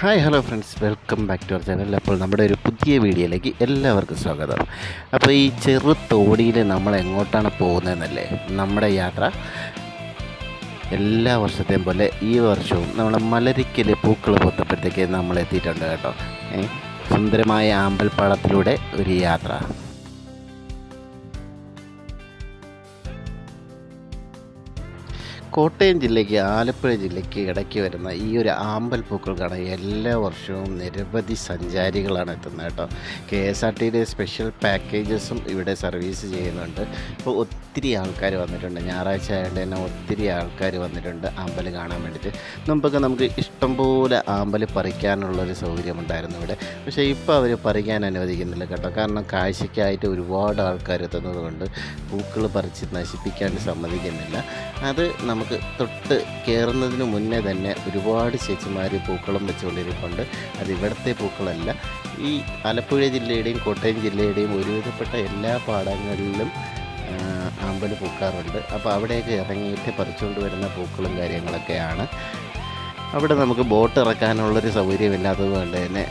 Hi hello friends welcome back to our channel അപ്പോൾ നമ്മുടെ ഒരു പുതിയ വീഡിയോയിലേക്ക് എല്ലാവർക്കും സ്വാഗതം. അപ്പോൾ ഈ ചെറു തോടിയിൽ നമ്മൾ എങ്ങോട്ടാണ് പോകുന്നതെന്നല്ലേ? നമ്മുടെ യാത്ര എല്ലാ വർഷത്തെയും പോലെ ഈ വർഷവും നമ്മൾ മലരിക്കൽ പൂക്കൾ പൊത്തപ്പോഴത്തേക്ക് നമ്മൾ എത്തിയിട്ടുണ്ട് കേട്ടോ. സുന്ദരമായ ആമ്പൽപ്പാടത്തിലൂടെ ഒരു യാത്ര. കോട്ടയം ജില്ലയ്ക്ക് ആലപ്പുഴ ജില്ലയ്ക്ക് ഇടയ്ക്ക് വരുന്ന ഈ ഒരു ആമ്പൽ പൂക്കൾ കാണാൻ എല്ലാ വർഷവും നിരവധി സഞ്ചാരികളാണ് എത്തുന്നത് കേട്ടോ. കെ എസ് ആർ ടിയുടെ സ്പെഷ്യൽ പാക്കേജസും ഇവിടെ സർവീസ് ചെയ്യുന്നുണ്ട്. അപ്പോൾ ഒത്തിരി ആൾക്കാർ വന്നിട്ടുണ്ട്. ഞായറാഴ്ച ആയതുകൊണ്ട് തന്നെ ഒത്തിരി ആൾക്കാർ വന്നിട്ടുണ്ട് ആമ്പൽ കാണാൻ വേണ്ടിയിട്ട്. മുമ്പൊക്കെ നമുക്ക് ഇഷ്ടംപോലെ ആമ്പൽ പറിക്കാനുള്ളൊരു സൗകര്യമുണ്ടായിരുന്നു ഇവിടെ. പക്ഷേ ഇപ്പോൾ അവർ പറിക്കാൻ അനുവദിക്കുന്നില്ല കേട്ടോ. കാരണം കാഴ്ചയ്ക്കായിട്ട് ഒരുപാട് ആൾക്കാർ എത്തുന്നത് കൊണ്ട് പൂക്കൾ പറിച്ച് നശിപ്പിക്കാൻ സമ്മതിക്കുന്നില്ല. അത് നമുക്ക് തൊട്ട് കയറുന്നതിന് മുന്നേ തന്നെ ഒരുപാട് ചേച്ചിമാർ പൂക്കളം വെച്ചുകൊണ്ടിരിപ്പുണ്ട്. അത് ഇവിടുത്തെ പൂക്കളല്ല. ഈ ആലപ്പുഴ ജില്ലയുടെയും കോട്ടയം ജില്ലയുടെയും ഒരുവിധപ്പെട്ട എല്ലാ പാടങ്ങളിലും ആമ്പൽ പൂക്കാറുണ്ട്. അപ്പോൾ അവിടെയൊക്കെ ഇറങ്ങിയിട്ട് പറിച്ചുകൊണ്ട് വരുന്ന പൂക്കളും കാര്യങ്ങളൊക്കെയാണ്. അവിടെ നമുക്ക് ബോട്ട് ഇറക്കാനുള്ളൊരു സൗകര്യമില്ലാത്തത് കൊണ്ട് തന്നെ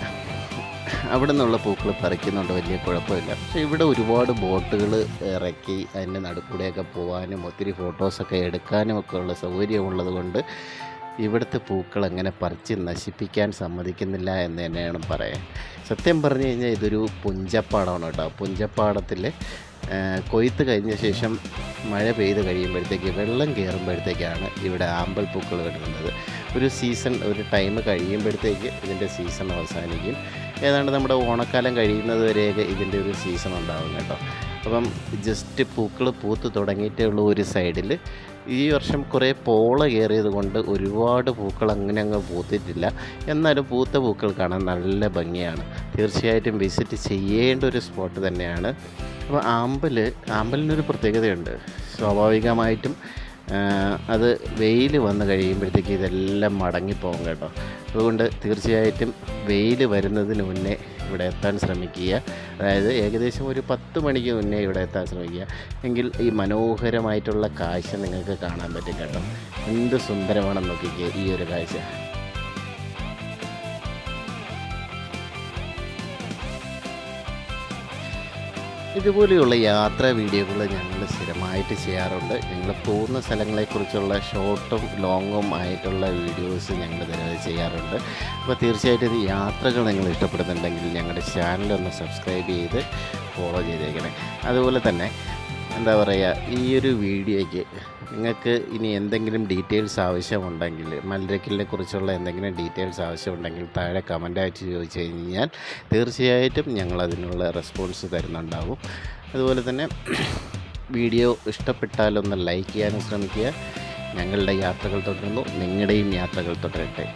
അവിടെ നിന്നുള്ള പൂക്കൾ പറിക്കുന്നുണ്ട് വലിയ കുഴപ്പമില്ല. പക്ഷേ ഇവിടെ ഒരുപാട് ബോട്ടുകൾ ഇറക്കി അതിന്റെ നടുക്കൂടെയൊക്കെ പോകാനും ഒത്തിരി ഫോട്ടോസൊക്കെ എടുക്കാനും ഒക്കെ ഉള്ള സൗകര്യമുള്ളത് കൊണ്ട് ഇവിടുത്തെ പൂക്കൾ അങ്ങനെ പറിച്ച് നശിപ്പിക്കാൻ സമ്മതിക്കുന്നില്ല എന്ന് തന്നെയാണ് പറയാൻ. സത്യം പറഞ്ഞു കഴിഞ്ഞാൽ ഇതൊരു പുഞ്ചപ്പാടമാണ് കേട്ടോ. പുഞ്ചപ്പാടത്തിൽ കൊയ്ത്ത് കഴിഞ്ഞ ശേഷം മഴ പെയ്ത് കഴിയുമ്പോഴത്തേക്ക് വെള്ളം കയറുമ്പോഴത്തേക്കാണ് ഇവിടെ ആമ്പൽ പൂക്കൾ കിട്ടുന്നത്. ഒരു സീസൺ ഒരു ടൈം കഴിയുമ്പോഴത്തേക്ക് ഇതിന്റെ സീസൺ അവസാനിക്കും. ഏതാണ്ട് നമ്മുടെ ഓണക്കാലം കഴിയുന്നത് വരെയൊക്കെ ഇതിന്റെ ഒരു സീസൺ ഉണ്ടാകും കേട്ടോ. അപ്പം ജസ്റ്റ് പൂക്കൾ പൂത്ത് തുടങ്ങിയിട്ടേ ഉള്ളൂ ഒരു സൈഡിൽ ഈ വർഷം കുറേ പോള കയറിയത് കൊണ്ട് ഒരുപാട് പൂക്കൾ അങ്ങനെ അങ്ങ് പൂത്തിട്ടില്ല. എന്നാലും പൂത്ത പൂക്കൾ കാണാൻ നല്ല ഭംഗിയാണ്. തീർച്ചയായിട്ടും വിസിറ്റ് ചെയ്യേണ്ട ഒരു സ്പോട്ട് തന്നെയാണ്. അപ്പോൾ ആമ്പൽ ആമ്പലിനൊരു പ്രത്യേകതയുണ്ട്. സ്വാഭാവികമായിട്ടും അത് വെയിൽ വന്നു കഴിയുമ്പോഴത്തേക്ക് ഇതെല്ലാം മടങ്ങിപ്പോകും കേട്ടോ. അതുകൊണ്ട് തീർച്ചയായിട്ടും വെയിൽ വരുന്നതിന് മുന്നേ ഇവിടെ എത്താൻ ശ്രമിക്കുക. അതായത് ഏകദേശം ഒരു പത്ത് മണിക്ക് മുന്നേ ഇവിടെ എത്താൻ ശ്രമിക്കുക. എങ്കിൽ ഈ മനോഹരമായിട്ടുള്ള കാഴ്ച നിങ്ങൾക്ക് കാണാൻ പറ്റും കേട്ടോ. എന്ത് സുന്ദരമാണെന്ന് നോക്കിക്കുക ഈ ഒരു കാഴ്ച. ഇതുപോലെയുള്ള യാത്രാ വീഡിയോകൾ ഞങ്ങൾ സ്ഥിരമായിട്ട് ചെയ്യാറുണ്ട്. ഞങ്ങൾ പോകുന്ന സ്ഥലങ്ങളെക്കുറിച്ചുള്ള ഷോർട്ടും ലോങ്ങും ആയിട്ടുള്ള വീഡിയോസ് ഞങ്ങൾ നിരവധി ചെയ്യാറുണ്ട്. അപ്പോൾ തീർച്ചയായിട്ടും ഇത് യാത്രകൾ നിങ്ങൾ ഇഷ്ടപ്പെടുന്നുണ്ടെങ്കിൽ ഞങ്ങളുടെ ചാനലൊന്ന് സബ്സ്ക്രൈബ് ചെയ്ത് ഫോളോ ചെയ്തേക്കണേ. അതുപോലെ തന്നെ എന്താ പറയുക ഈ ഒരു വീഡിയോയ്ക്ക് നിങ്ങൾക്ക് ഇനി എന്തെങ്കിലും ഡീറ്റെയിൽസ് ആവശ്യമുണ്ടെങ്കിൽ മല്ലരക്കലിനെ കുറിച്ചുള്ള എന്തെങ്കിലും ഡീറ്റെയിൽസ് ആവശ്യമുണ്ടെങ്കിൽ താഴെ കമന്റായിട്ട് ചോദിച്ചു കഴിഞ്ഞാൽ തീർച്ചയായിട്ടും ഞങ്ങൾ അതിനുള്ള റെസ്പോൺസ് തരുന്നുണ്ടാവും. അതുപോലെ തന്നെ വീഡിയോ ഇഷ്ടപ്പെട്ടാലൊന്ന് ലൈക്ക് ചെയ്യാനും ശ്രമിക്കുക. ഞങ്ങളുടെ യാത്രകൾ തുടരുന്നു. നിങ്ങളുടെയും യാത്രകൾ തുടരട്ടെ.